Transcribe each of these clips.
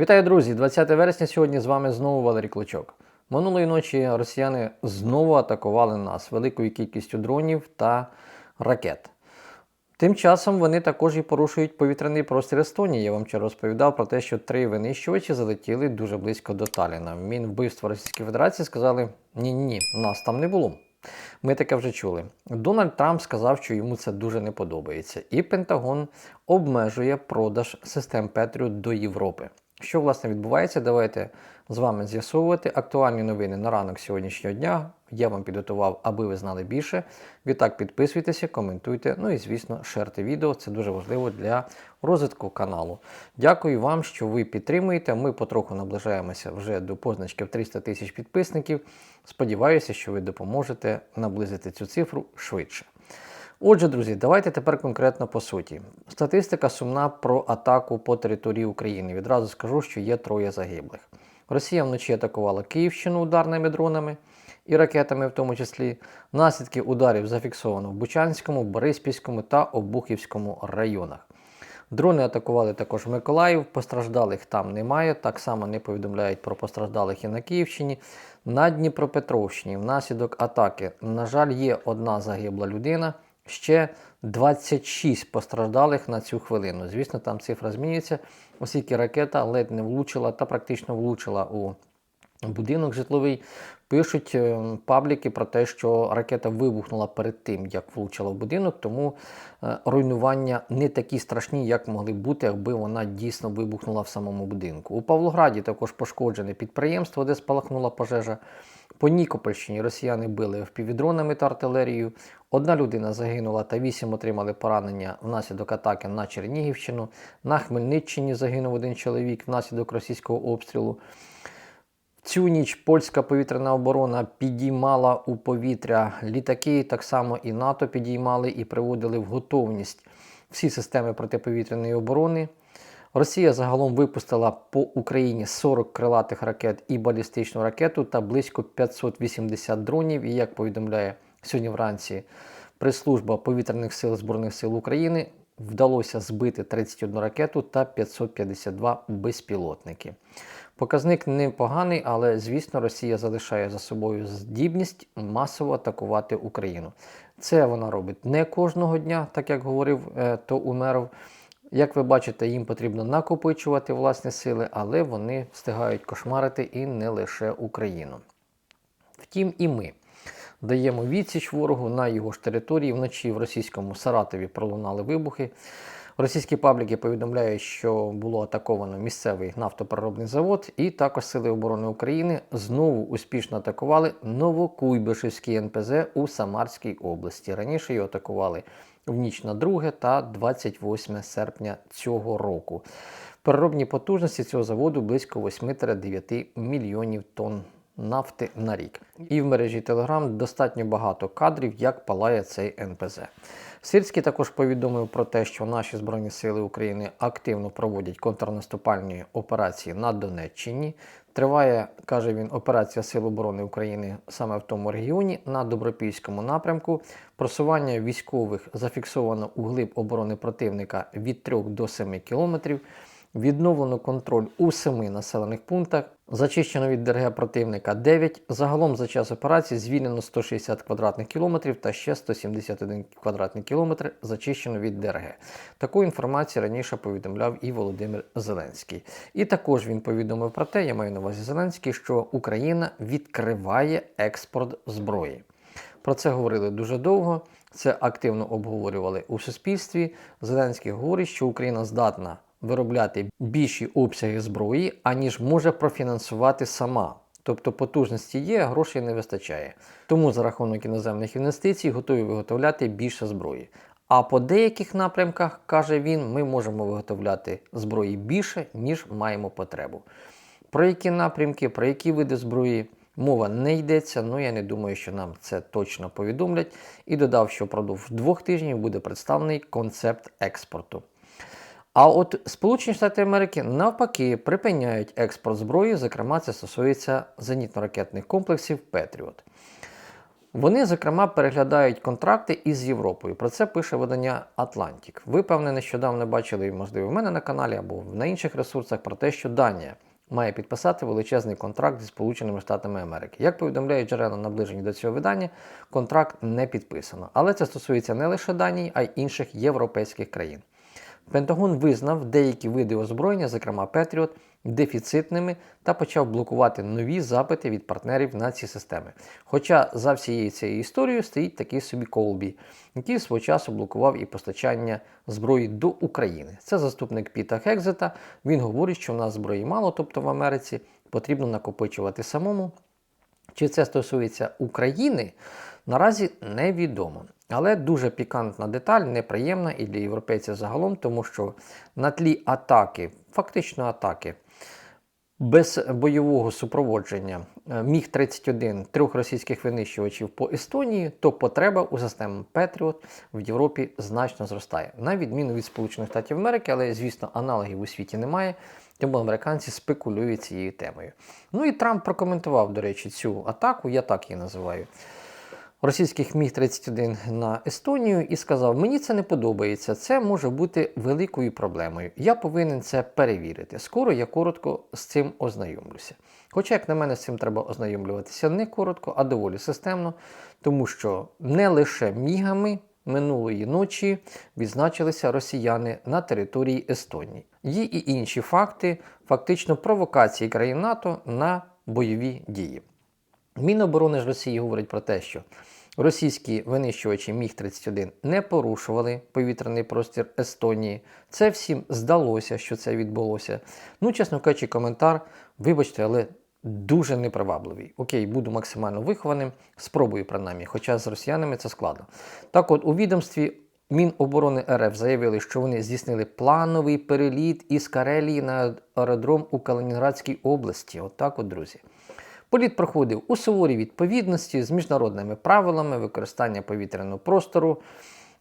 Вітаю, друзі! 20 вересня сьогодні з вами знову Валерій Клочок. Минулої ночі росіяни знову атакували нас великою кількістю дронів та ракет. Тим часом вони також і порушують повітряний простір Естонії. Я вам вчора розповідав про те, що три винищувачі залетіли дуже близько до Таліна. Мінвбивства Російської Федерації сказали: ні-ні, нас там не було. Ми таке вже чули. Дональд Трамп сказав, що йому це дуже не подобається, і Пентагон обмежує продаж систем Петріот до Європи. Що власне відбувається? Давайте з вами з'ясовувати актуальні новини на ранок сьогоднішнього дня. Я вам підготував, аби ви знали більше. Відтак підписуйтеся, коментуйте, ну і звісно, шерте відео. Це дуже важливо для розвитку каналу. Дякую вам, що ви підтримуєте. Ми потроху наближаємося вже до позначки в 300 тисяч підписників. Сподіваюся, що ви допоможете наблизити цю цифру швидше. Отже, друзі, давайте тепер конкретно по суті. Статистика сумна про атаку по території України. Відразу скажу, що є троє загиблих. Росія вночі атакувала Київщину ударними дронами і ракетами, в тому числі. Наслідки ударів зафіксовано в Бучанському, Бориспільському та Обухівському районах. Дрони атакували також Миколаїв, постраждалих там немає. Так само не повідомляють про постраждалих і на Київщині. На Дніпропетровщині внаслідок атаки, на жаль, є одна загибла людина, ще 26 постраждалих на цю хвилину. Звісно, там цифра змінюється, оскільки ракета ледь не влучила та практично влучила у будинок житловий. Пишуть е, пабліки про те, що ракета вибухнула перед тим, як влучила в будинок, тому е, руйнування не такі страшні, як могли бути, якби вона дійсно вибухнула в самому будинку. У Павлограді також пошкоджене підприємство, де спалахнула пожежа. По Нікопольщині росіяни били впівдронами та артилерією. Одна людина загинула та вісім отримали поранення внаслідок атаки на Чернігівщину. На Хмельниччині загинув один чоловік внаслідок російського обстрілу. Цю ніч польська повітряна оборона підіймала у повітря літаки, так само і НАТО підіймали і приводили в готовність всі системи протиповітряної оборони. Росія загалом випустила по Україні 40 крилатих ракет і балістичну ракету та близько 580 дронів. І як повідомляє сьогодні вранці прес-служба повітряних сил Збройних сил України, вдалося збити 31 ракету та 552 безпілотники. Показник непоганий, але звісно, Росія залишає за собою здібність масово атакувати Україну. Це вона робить не кожного дня, так як говорив е, то Умеров. Як ви бачите, їм потрібно накопичувати власні сили, але вони встигають кошмарити і не лише Україну. Втім, і ми даємо відсіч ворогу на його ж території. Вночі в російському Саратові пролунали вибухи. Російські пабліки повідомляють, що було атаковано місцевий нафтопереробний завод, і також Сили оборони України знову успішно атакували Новокуйбишевський НПЗ у Самарській області. Раніше його атакували в ніч на 2 та 28 серпня цього року. Переробні потужності цього заводу близько 8-9 мільйонів тонн нафти на рік. І в мережі Telegram достатньо багато кадрів, як палає цей НПЗ. Сирський також повідомив про те, що наші Збройні Сили України активно проводять контрнаступальні операції на Донеччині. Триває, каже він, операція Сил оборони України саме в тому регіоні на Добропільському напрямку. Просування військових зафіксовано у глиб оборони противника від 3 до 7 кілометрів. Відновлено контроль у семи населених пунктах, зачищено від ДРГ противника 9. Загалом за час операції звільнено 160 квадратних кілометрів та ще 171 квадратний кілометр зачищено від ДРГ. Таку інформацію раніше повідомляв і Володимир Зеленський. І також він повідомив про те, я маю на увазі Зеленський, що Україна відкриває експорт зброї. Про це говорили дуже довго. Це активно обговорювали у суспільстві. Зеленський говорить, що Україна здатна виробляти більші обсяги зброї, аніж може профінансувати сама. Тобто потужності є, а грошей не вистачає. Тому за рахунок іноземних інвестицій готові виготовляти більше зброї. А по деяких напрямках, каже він, ми можемо виготовляти зброї більше, ніж маємо потребу. Про які напрямки, про які види зброї мова не йдеться, ну я не думаю, що нам це точно повідомлять. І додав, що впродовж двох тижнів буде представлений концепт експорту. А от Сполучені Штати Америки навпаки припиняють експорт зброї, зокрема, це стосується зенітно-ракетних комплексів Петріот. Вони, зокрема, переглядають контракти із Європою. Про це пише видання Атлантік. Ви, певне, нещодавно бачили, можливо, в мене на каналі або на інших ресурсах про те, що Данія має підписати величезний контракт зі Сполученими Штатами Америки. Як повідомляють джерела наближені до цього видання, контракт не підписано. Але це стосується не лише Данії, а й інших європейських країн. Пентагон визнав деякі види озброєння, зокрема Петріот, дефіцитними та почав блокувати нові запити від партнерів на ці системи. Хоча за всією цією історією стоїть такий собі Колбі, який свого часу блокував і постачання зброї до України. Це заступник Піта Хекзета. Він говорить, що в нас зброї мало, тобто в Америці потрібно накопичувати самому. Чи це стосується України, наразі невідомо. Але дуже пікантна деталь, неприємна і для європейців загалом, тому що на тлі атаки, фактично атаки, без бойового супроводження е, Міг-31 трьох російських винищувачів по Естонії, то потреба у системі Петріот в Європі значно зростає. На відміну від Сполучених Штатів Америки, але, звісно, аналогів у світі немає. Тому американці спекулюють цією темою. Ну і Трамп прокоментував, до речі, цю атаку, я так її називаю. Російських Міг-31 на Естонію і сказав: Мені це не подобається, це може бути великою проблемою. Я повинен це перевірити. Скоро я коротко з цим ознайомлюся. Хоча, як на мене, з цим треба ознайомлюватися не коротко, а доволі системно, тому що не лише мігами минулої ночі відзначилися росіяни на території Естонії. Є і інші факти, фактично провокації країн НАТО на бойові дії. Міноборони ж Росії говорить про те, що російські винищувачі Міг-31 не порушували повітряний простір Естонії. Це всім здалося, що це відбулося. Ну, чесно кажучи, коментар, вибачте, але дуже непривабливий. Окей, буду максимально вихованим, спробую принаймні, хоча з росіянами це складно. Так от, у відомстві. Міноборони РФ заявили, що вони здійснили плановий переліт із Карелії на аеродром у Калінінградській області. Отак, от, друзі. Політ проходив у суворій відповідності з міжнародними правилами використання повітряного простору,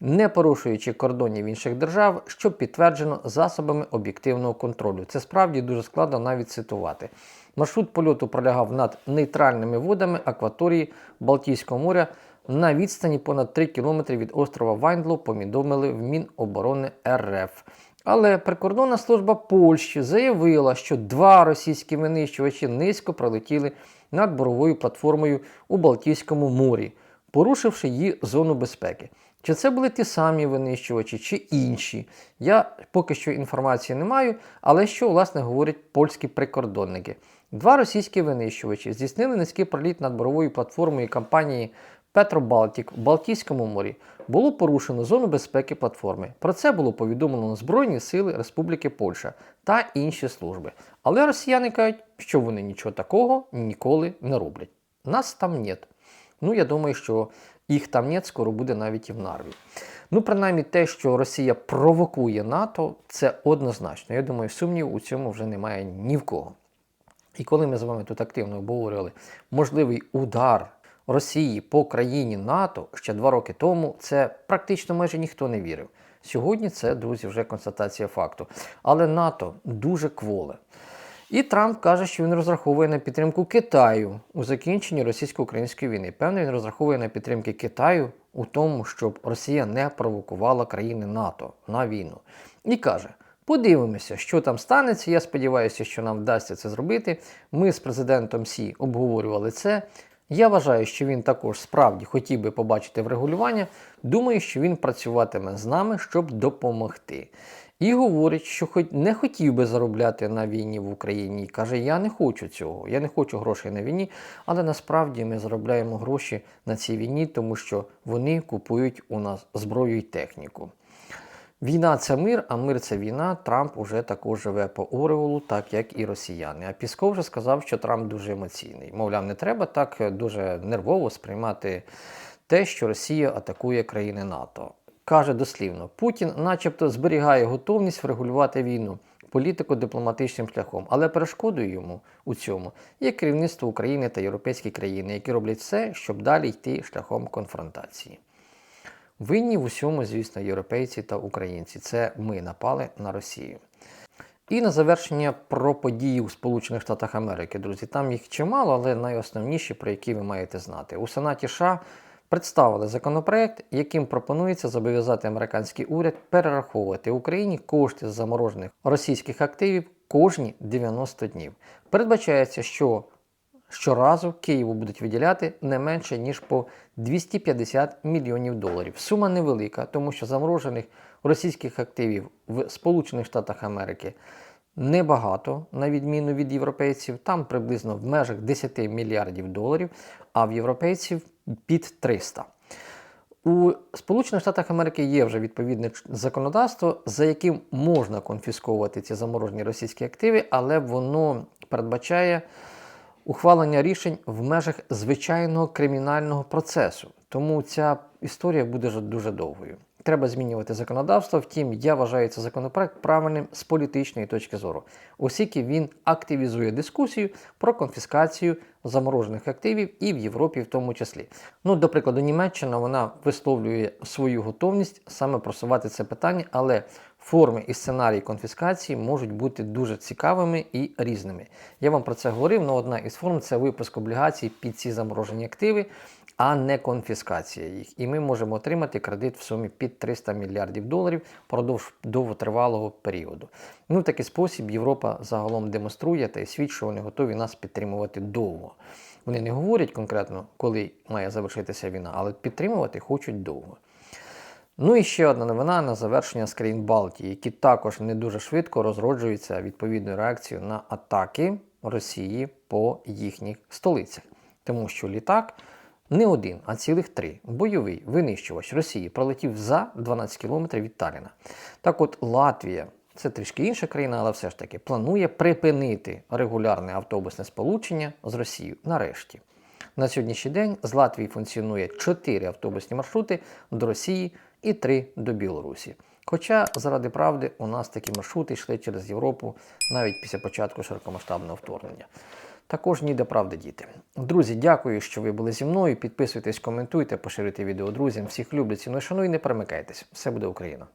не порушуючи кордонів інших держав, що підтверджено засобами об'єктивного контролю. Це справді дуже складно навіть цитувати. Маршрут польоту пролягав над нейтральними водами акваторії Балтійського моря на відстані понад 3 км від острова Вайндло, повідомили в Міноборони РФ. Але прикордонна служба Польщі заявила, що два російські винищувачі низько пролетіли над боровою платформою у Балтійському морі, порушивши її зону безпеки. Чи це були ті самі винищувачі, чи інші? Я поки що інформації не маю, але що, власне, говорять польські прикордонники. Два російські винищувачі здійснили низький проліт над боровою платформою компанії Петробалтік в Балтійському морі було порушено зону безпеки платформи. Про це було повідомлено Збройні Сили Республіки Польща та інші служби. Але росіяни кажуть, що вони нічого такого ніколи не роблять. Нас там нет. Ну, я думаю, що їх там нет, скоро буде навіть і в Нарві. Ну, принаймні, те, що Росія провокує НАТО, це однозначно. Я думаю, сумнів у цьому вже немає ні в кого. І коли ми з вами тут активно обговорювали можливий удар Росії по країні НАТО ще два роки тому, це практично майже ніхто не вірив. Сьогодні це, друзі, вже констатація факту. Але НАТО дуже кволе. І Трамп каже, що він розраховує на підтримку Китаю у закінченні російсько-української війни. Певно, він розраховує на підтримки Китаю у тому, щоб Росія не провокувала країни НАТО на війну. І каже: подивимося, що там станеться. Я сподіваюся, що нам вдасться це зробити. Ми з президентом Сі обговорювали це. Я вважаю, що він також справді хотів би побачити врегулювання. Думаю, що він працюватиме з нами, щоб допомогти. І говорить, що хоч не хотів би заробляти на війні в Україні. Каже, я не хочу цього, я не хочу грошей на війні, але насправді ми заробляємо гроші на цій війні, тому що вони купують у нас зброю і техніку. Війна це мир, а мир це війна. Трамп уже також живе по Ореолу, так як і росіяни. А Пісков вже сказав, що Трамп дуже емоційний. Мовляв, не треба так дуже нервово сприймати те, що Росія атакує країни НАТО. Каже дослівно, Путін, начебто, зберігає готовність врегулювати війну політико-дипломатичним шляхом, але перешкодою йому у цьому є керівництво України та європейські країни, які роблять все, щоб далі йти шляхом конфронтації. Винні в усьому, звісно, європейці та українці. Це ми напали на Росію. І на завершення про події у Сполучених Штатах Америки, друзі. Там їх чимало, але найосновніші, про які ви маєте знати. У Сенаті США представили законопроект, яким пропонується зобов'язати американський уряд перераховувати Україні кошти з заморожених російських активів кожні 90 днів. Передбачається, що щоразу Києву будуть виділяти не менше ніж по 250 мільйонів доларів. Сума невелика, тому що заморожених російських активів в Сполучених Штатах Америки небагато, на відміну від європейців. Там приблизно в межах 10 мільярдів доларів, а в європейців під 300. У Сполучених Штатах Америки є вже відповідне законодавство, за яким можна конфісковувати ці заморожені російські активи, але воно передбачає ухвалення рішень в межах звичайного кримінального процесу. Тому ця історія буде дуже довгою. Треба змінювати законодавство. Втім, я вважаю цей законопроект правильним з політичної точки зору, оскільки він активізує дискусію про конфіскацію заморожених активів і в Європі в тому числі. Ну, до прикладу, Німеччина вона висловлює свою готовність саме просувати це питання, але форми і сценарії конфіскації можуть бути дуже цікавими і різними. Я вам про це говорив, але одна із форм це випуск облігацій під ці заморожені активи, а не конфіскація їх. І ми можемо отримати кредит в сумі під 300 мільярдів доларів впродовж довготривалого періоду. Ну, в такий спосіб Європа загалом демонструє та й свідчить, що вони готові нас підтримувати довго. Вони не говорять конкретно, коли має завершитися війна, але підтримувати хочуть довго. Ну і ще одна новина на завершення з країн Балтії, які також не дуже швидко розроджуються відповідною реакцією на атаки Росії по їхніх столицях. Тому що літак не один, а цілих три бойовий винищувач Росії пролетів за 12 кілометрів від Таліна. Так от Латвія, це трішки інша країна, але все ж таки планує припинити регулярне автобусне сполучення з Росією нарешті. На сьогоднішній день з Латвії функціонує 4 автобусні маршрути до Росії і 3 до Білорусі. Хоча, заради правди, у нас такі маршрути йшли через Європу навіть після початку широкомасштабного вторгнення. Також ніде правди діти. Друзі, дякую, що ви були зі мною. Підписуйтесь, коментуйте, поширюйте відео друзям. Всіх люблю, ціную, шаную і не перемикайтесь. Все буде Україна!